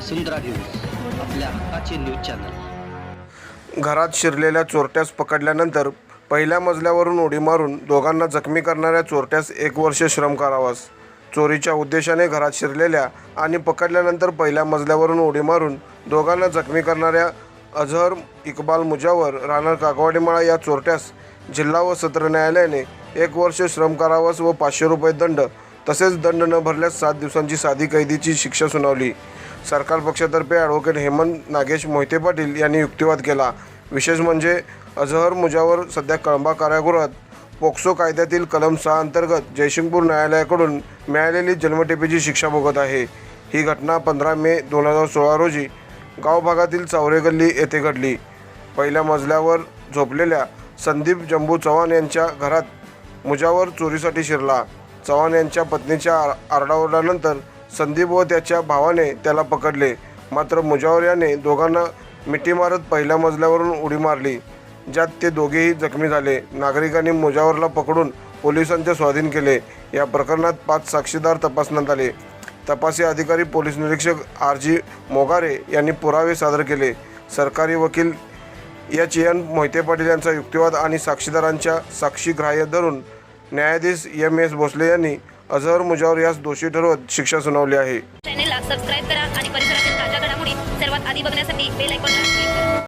वसुंधरा news आपल्या हक्काचे news channel. घरात शिरलेल्या चोरट्यास पकडल्यानंतर पहिल्या मजल्यावरून उडी मारून दोघांना जखमी करणाऱ्या चोरट्यास एक वर्ष श्रम करावास. चोरीच्या उद्देशाने घरात शिरलेल्या आणि पकडल्यानंतर पहिल्या मजल्यावरून उडी मारून दोघांना जखमी करणाऱ्या अझहर इकबाल मुजावर राहणार कागवाडीमाळा या चोरट्यास जिल्हा व सत्र न्यायालयाने एक वर्ष श्रम करावास व पाचशे रुपये दंड तसेच दंड न भरल्यास सात दिवसांची साधी कैदीची शिक्षा सुनावली. सरकार पक्षातर्फे ॲडव्होकेट हेमंत नागेश मोहिते पाटील यांनी युक्तिवाद केला. विशेष म्हणजे अझहर मुजावर सध्या कळंबा कारागृहात पोक्सो कायद्यातील कलम सहा अंतर्गत जयसिंगपूर न्यायालयाकडून मिळालेली जन्मटेपेची शिक्षा भोगत आहे. ही घटना पंधरा मे दोन हजार सोळा रोजी गाव भागातील चावरे गल्ली येथे घडली. पहिल्या मजल्यावर झोपलेल्या संदीप जंबू चव्हाण यांच्या घरात मुजावर चोरीसाठी शिरला. चव्हाण यांच्या पत्नीच्या आर आरडाओरडानंतर संदीप व त्याच्या भावाने त्याला पकडले. मात्र मुजावर याने दोघांना मिठी मारत पहिल्या मजल्यावरून उडी मारली ज्यात ते दोघेही जखमी झाले. नागरिकांनी मुजावरला पकडून पोलिसांच्या स्वाधीन केले. या प्रकरणात पाच साक्षीदार तपासण्यात आले. तपासी अधिकारी पोलीस निरीक्षक आर जी मोगारे यांनी पुरावे सादर केले. सरकारी वकील एच. एन. मोहिते पाटील यांचा युक्तिवाद आणि साक्षीदारांच्या साक्षी ग्राह्य धरून न्यायाधीश एम. एस. भोसले यांनी अझहर मुजावर यास दोषी ठरवत शिक्षा सुनावली आहे. चॅनेलला सबस्क्राईब करा आणि परिसरातील ताज्या घडामोडी सर्वात आधी बघण्यासाठी बेल आयकॉनला